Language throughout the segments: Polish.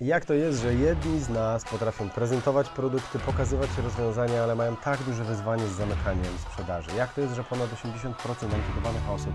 Jak to jest, że jedni z nas potrafią prezentować produkty, pokazywać rozwiązania, ale mają tak duże wyzwanie z zamykaniem sprzedaży? Jak to jest, że ponad 80% ankietowanych osób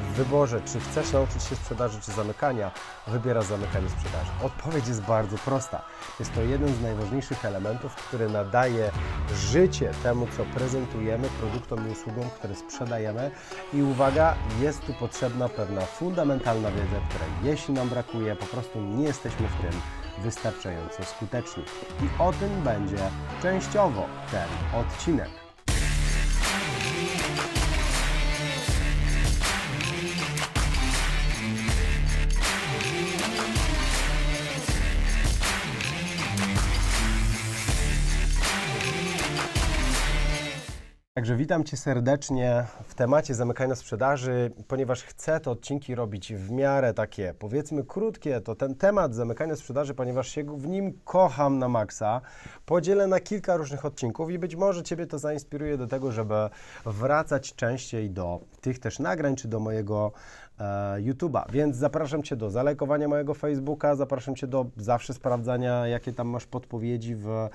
w wyborze, czy chcesz nauczyć się sprzedaży, czy zamykania, wybiera zamykanie sprzedaży? Odpowiedź jest bardzo prosta. Jest to jeden z najważniejszych elementów, który nadaje życie temu, co prezentujemy, produktom i usługom, które sprzedajemy. I uwaga, jest tu potrzebna pewna fundamentalna wiedza, której jeśli nam brakuje, po prostu nie jesteśmy w tym wystarczająco skuteczni. I o tym będzie częściowo ten odcinek. Witam Cię serdecznie w temacie zamykania sprzedaży, ponieważ chcę te odcinki robić w miarę takie, powiedzmy, krótkie. To ten temat zamykania sprzedaży, ponieważ się w nim kocham na maksa, podzielę na kilka różnych odcinków i być może Ciebie to zainspiruje do tego, żeby wracać częściej do tych też nagrań, czy do mojego YouTube'a. Więc zapraszam Cię do zalajkowania mojego Facebooka, zapraszam Cię do zawsze sprawdzania, jakie tam masz podpowiedzi w, e,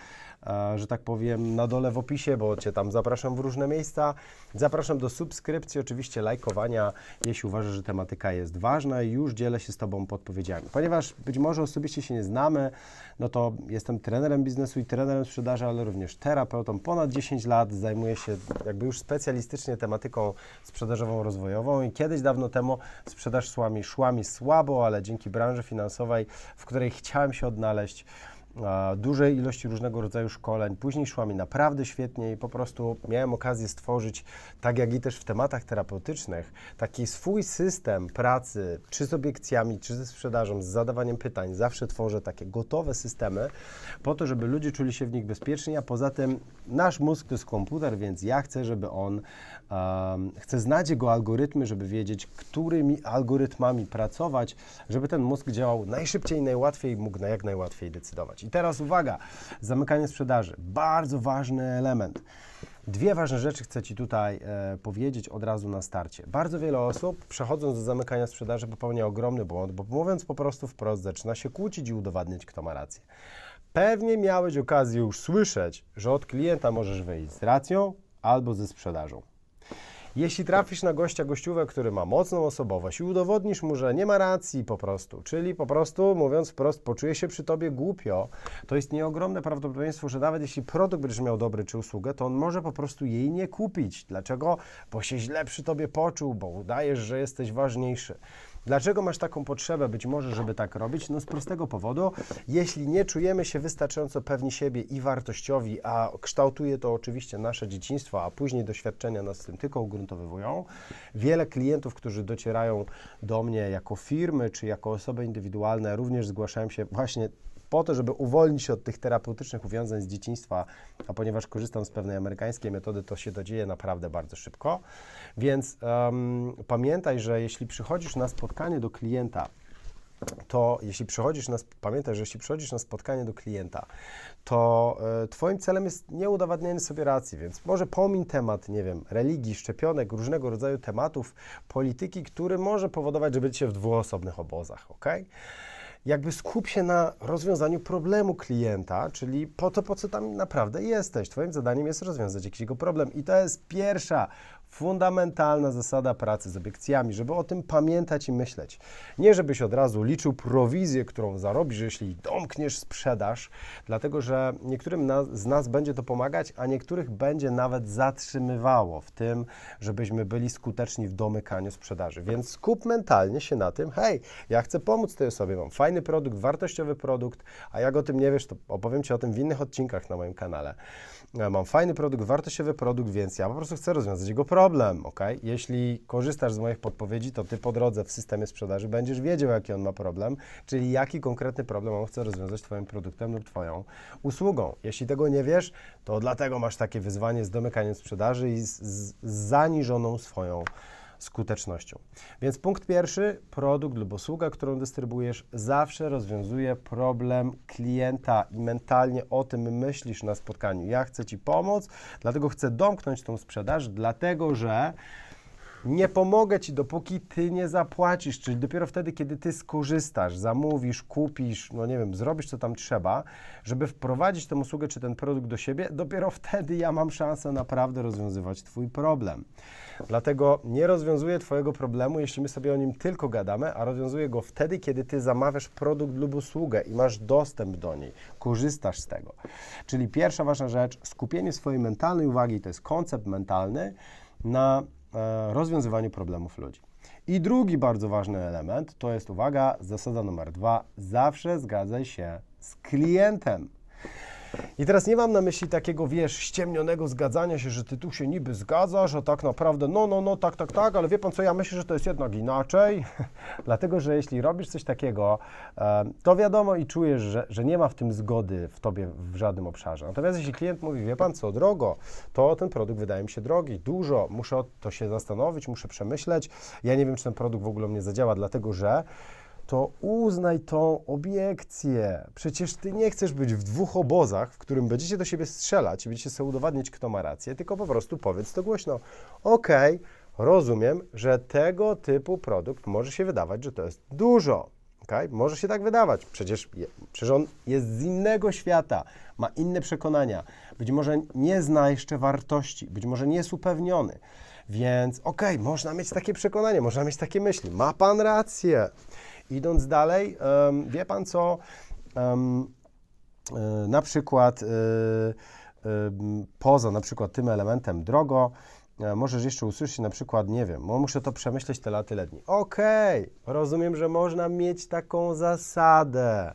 że tak powiem, na dole w opisie, bo Cię tam zapraszam w różne miejsca. Zapraszam do subskrypcji, oczywiście lajkowania, jeśli uważasz, że tematyka jest ważna i już dzielę się z Tobą podpowiedziami. Ponieważ być może osobiście się nie znamy, no to jestem trenerem biznesu i trenerem sprzedaży, ale również terapeutą. Ponad 10 lat zajmuję się jakby już specjalistycznie tematyką sprzedażową, rozwojową i kiedyś dawno temu sprzedaż szła mi, słabo, ale dzięki branży finansowej, w której chciałem się odnaleźć, dużej ilości różnego rodzaju szkoleń. Później szła mi naprawdę świetnie i po prostu miałem okazję stworzyć, tak jak i też w tematach terapeutycznych, taki swój system pracy, czy z obiekcjami, czy ze sprzedażą, z zadawaniem pytań. Zawsze tworzę takie gotowe systemy po to, żeby ludzie czuli się w nich bezpiecznie, a poza tym nasz mózg to jest komputer, więc ja chcę, żeby on, um, chcę znać jego algorytmy, żeby wiedzieć, którymi algorytmami pracować, żeby ten mózg działał najszybciej, najłatwiej, mógł na jak najłatwiej decydować. I teraz uwaga, zamykanie sprzedaży, bardzo ważny element. Dwie ważne rzeczy chcę Ci tutaj e, powiedzieć od razu na starcie. Bardzo wiele osób, przechodząc do zamykania sprzedaży, popełnia ogromny błąd, bo mówiąc po prostu wprost, zaczyna się kłócić i udowadniać, kto ma rację. Pewnie miałeś okazję już słyszeć, że od klienta możesz wyjść z racją albo ze sprzedażą. Jeśli trafisz na gościa, gościówę, który ma mocną osobowość i udowodnisz mu, że nie ma racji po prostu, czyli po prostu, mówiąc wprost, poczuje się przy tobie głupio, to istnieje ogromne prawdopodobieństwo, że nawet jeśli produkt będziesz miał dobry czy usługę, to on może po prostu jej nie kupić. Dlaczego? Bo się źle przy tobie poczuł, bo udajesz, że jesteś ważniejszy. Dlaczego masz taką potrzebę, być może, żeby tak robić? No z prostego powodu, jeśli nie czujemy się wystarczająco pewni siebie i wartościowi, a kształtuje to oczywiście nasze dzieciństwo, a później doświadczenia nas z tym tylko ugruntowywują, wiele klientów, którzy docierają do mnie jako firmy czy jako osoby indywidualne, również zgłaszają się właśnie po to, żeby uwolnić się od tych terapeutycznych uwiązań z dzieciństwa, a ponieważ korzystam z pewnej amerykańskiej metody, to się to dzieje naprawdę bardzo szybko. Więc um, pamiętaj, że jeśli przychodzisz na spotkanie do klienta, to jeśli przychodzisz na, pamiętaj, że jeśli przychodzisz na spotkanie do klienta, to e, Twoim celem jest nie udowadnianie sobie racji, więc może pomiń temat, nie wiem, religii, szczepionek, różnego rodzaju tematów, polityki, który może powodować, że będziecie w dwuosobnych obozach, ok? Jakby skup się na rozwiązaniu problemu klienta, czyli po to, po co tam naprawdę jesteś. Twoim zadaniem jest rozwiązać jakiś jego problem. I to jest pierwsza, fundamentalna zasada pracy z obiekcjami, żeby o tym pamiętać i myśleć. Nie żebyś od razu liczył prowizję, którą zarobisz, jeśli domkniesz sprzedaż, dlatego że niektórym z nas będzie to pomagać, a niektórych będzie nawet zatrzymywało w tym, żebyśmy byli skuteczni w domykaniu sprzedaży. Więc skup mentalnie się na tym, hej, ja chcę pomóc tej osobie, mam fajny produkt, wartościowy produkt, a jak o tym nie wiesz, to opowiem Ci o tym w innych odcinkach na moim kanale. E, Mam fajny produkt, wartościowy produkt, więc ja po prostu chcę rozwiązać jego problem, ok? Jeśli korzystasz z moich podpowiedzi, to Ty po drodze w systemie sprzedaży będziesz wiedział, jaki on ma problem, czyli jaki konkretny problem on chce rozwiązać Twoim produktem lub Twoją usługą. Jeśli tego nie wiesz, to dlatego masz takie wyzwanie z domykaniem sprzedaży i z, z zaniżoną swoją skutecznością. Więc punkt pierwszy, produkt lub usługa, którą dystrybuujesz, zawsze rozwiązuje problem klienta i mentalnie o tym myślisz na spotkaniu. Ja chcę Ci pomóc, dlatego chcę domknąć tą sprzedaż, dlatego że Nie pomogę ci, dopóki ty nie zapłacisz, czyli dopiero wtedy, kiedy ty skorzystasz, zamówisz, kupisz, no nie wiem, zrobisz co tam trzeba, żeby wprowadzić tę usługę czy ten produkt do siebie, dopiero wtedy ja mam szansę naprawdę rozwiązywać twój problem. Dlatego nie rozwiązuję twojego problemu, jeśli my sobie o nim tylko gadamy, a rozwiązuję go wtedy, kiedy ty zamawiasz produkt lub usługę i masz dostęp do niej, korzystasz z tego. Czyli pierwsza ważna rzecz, skupienie swojej mentalnej uwagi, to jest koncept mentalny, na rozwiązywaniu problemów ludzi. I drugi bardzo ważny element to jest, uwaga, zasada numer dwa, zawsze zgadzaj się z klientem. I teraz nie mam na myśli takiego, wiesz, ściemnionego zgadzania się, że ty tu się niby zgadzasz, a tak naprawdę no, no, no, tak, tak, tak, ale wie pan co, ja myślę, że to jest jednak inaczej, dlatego, że jeśli robisz coś takiego, to wiadomo i czujesz, że, że nie ma w tym zgody w tobie w żadnym obszarze. Natomiast jeśli klient mówi, wie pan co, drogo, to ten produkt wydaje mi się drogi, dużo, muszę to się zastanowić, muszę przemyśleć, ja nie wiem, czy ten produkt w ogóle mnie zadziała, dlatego, że to uznaj tą obiekcję. Przecież ty nie chcesz być w dwóch obozach, w którym będziecie do siebie strzelać i będziecie sobie udowadniać, kto ma rację, tylko po prostu powiedz to głośno. Okej, rozumiem, że tego typu produkt może się wydawać, że to jest dużo. Okay? Może się tak wydawać. Przecież, je, przecież on jest z innego świata, ma inne przekonania. Być może nie zna jeszcze wartości, być może nie jest upewniony. Więc okej, można mieć takie przekonanie, można mieć takie myśli. Ma pan rację. Idąc dalej, em, wie pan co? Em, e, na przykład e, em, poza na przykład tym elementem drogo, e, możesz jeszcze usłyszeć na przykład, nie wiem, "O, muszę to przemyśleć te laty letni. Okej, rozumiem, że można mieć taką zasadę.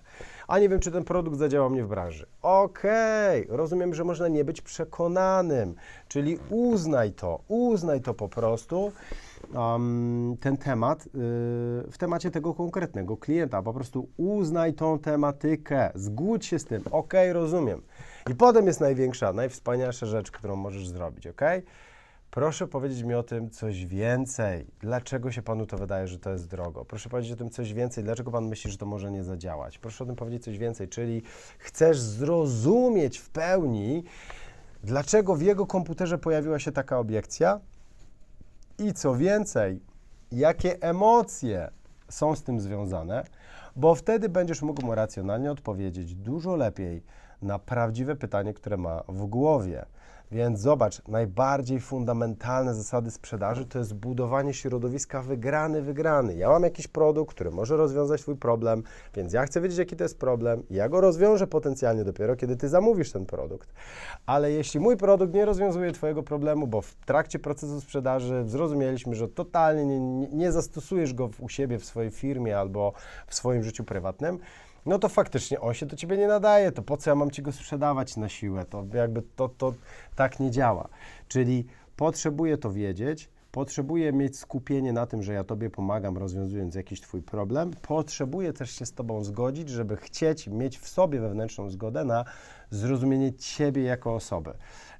A nie wiem, czy ten produkt zadziała mnie w branży. Okej, rozumiem, że można nie być przekonanym, czyli uznaj to, uznaj to po prostu um, ten temat y, w temacie tego konkretnego klienta. Po prostu uznaj tą tematykę, zgódź się z tym. Ok, rozumiem. I potem jest największa, najwspanialsza rzecz, którą możesz zrobić. Ok? Proszę powiedzieć mi o tym coś więcej. Dlaczego się panu to wydaje, że to jest drogo? Proszę powiedzieć o tym coś więcej. Dlaczego pan myśli, że to może nie zadziałać? Proszę o tym powiedzieć coś więcej. Czyli chcesz zrozumieć w pełni, dlaczego w jego komputerze pojawiła się taka obiekcja, i co więcej, jakie emocje są z tym związane, bo wtedy będziesz mógł mu racjonalnie odpowiedzieć dużo lepiej na prawdziwe pytanie, które ma w głowie. Więc zobacz, najbardziej fundamentalne zasady sprzedaży to jest budowanie środowiska wygrany, wygrany. Ja mam jakiś produkt, który może rozwiązać Twój problem, więc ja chcę wiedzieć, jaki to jest problem. Ja go rozwiążę potencjalnie dopiero, kiedy Ty zamówisz ten produkt. Ale jeśli mój produkt nie rozwiązuje Twojego problemu, bo w trakcie procesu sprzedaży zrozumieliśmy, że totalnie nie, nie, zastosujesz go u siebie w swojej firmie albo w swoim życiu prywatnym, no to faktycznie on się do ciebie nie nadaje, to po co ja mam ci go sprzedawać na siłę? To jakby to, to tak nie działa. Czyli potrzebuję to wiedzieć, potrzebuję mieć skupienie na tym, że ja tobie pomagam rozwiązując jakiś twój problem, potrzebuję też się z tobą zgodzić, żeby chcieć mieć w sobie wewnętrzną zgodę na zrozumienie ciebie jako osoby.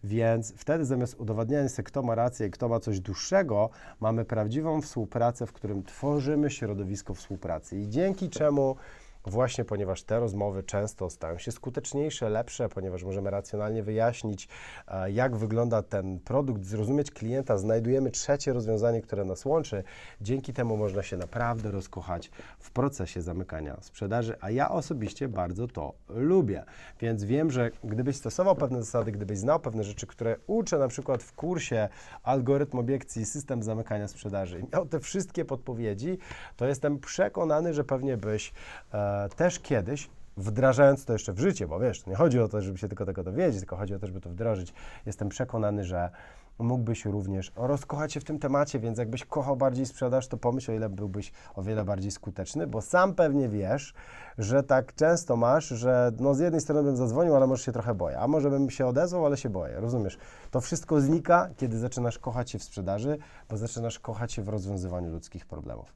Więc wtedy zamiast udowadniania sobie, kto ma rację i kto ma coś dłuższego, mamy prawdziwą współpracę, w którym tworzymy środowisko współpracy. I dzięki czemu Właśnie ponieważ te rozmowy często stają się skuteczniejsze, lepsze, ponieważ możemy racjonalnie wyjaśnić, e, jak wygląda ten produkt, zrozumieć klienta, znajdujemy trzecie rozwiązanie, które nas łączy. Dzięki temu można się naprawdę rozkochać w procesie zamykania sprzedaży, a ja osobiście bardzo to lubię. Więc wiem, że gdybyś stosował pewne zasady, gdybyś znał pewne rzeczy, które uczę na przykład w kursie algorytm obiekcji, system zamykania sprzedaży i miał te wszystkie podpowiedzi, to jestem przekonany, że pewnie byś e, też kiedyś, wdrażając to jeszcze w życie, bo wiesz, nie chodzi o to, żeby się tylko tego dowiedzieć, tylko chodzi o to, żeby to wdrożyć, jestem przekonany, że mógłbyś również rozkochać się w tym temacie, więc jakbyś kochał bardziej sprzedaż, to pomyśl, o ile byłbyś o wiele bardziej skuteczny, bo sam pewnie wiesz, że tak często masz, że no z jednej strony bym zadzwonił, ale może się trochę boję, a może bym się odezwał, ale się boję, rozumiesz? To wszystko znika, kiedy zaczynasz kochać się w sprzedaży, bo zaczynasz kochać się w rozwiązywaniu ludzkich problemów.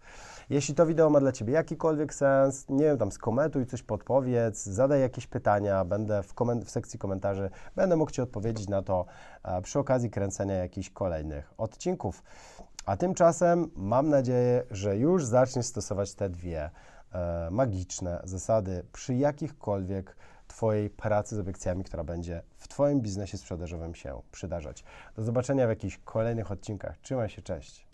Jeśli to wideo ma dla Ciebie jakikolwiek sens, nie wiem, tam skomentuj coś, podpowiedz, zadaj jakieś pytania, będę w, w sekcji komentarzy, będę mógł Ci odpowiedzieć na to e, przy okazji kręcenia jakichś kolejnych odcinków. A tymczasem mam nadzieję, że już zaczniesz stosować te dwie e, magiczne zasady przy jakichkolwiek Twojej pracy z obiekcjami, która będzie w Twoim biznesie sprzedażowym się przydarzać. Do zobaczenia w jakichś kolejnych odcinkach. Trzymaj się, cześć.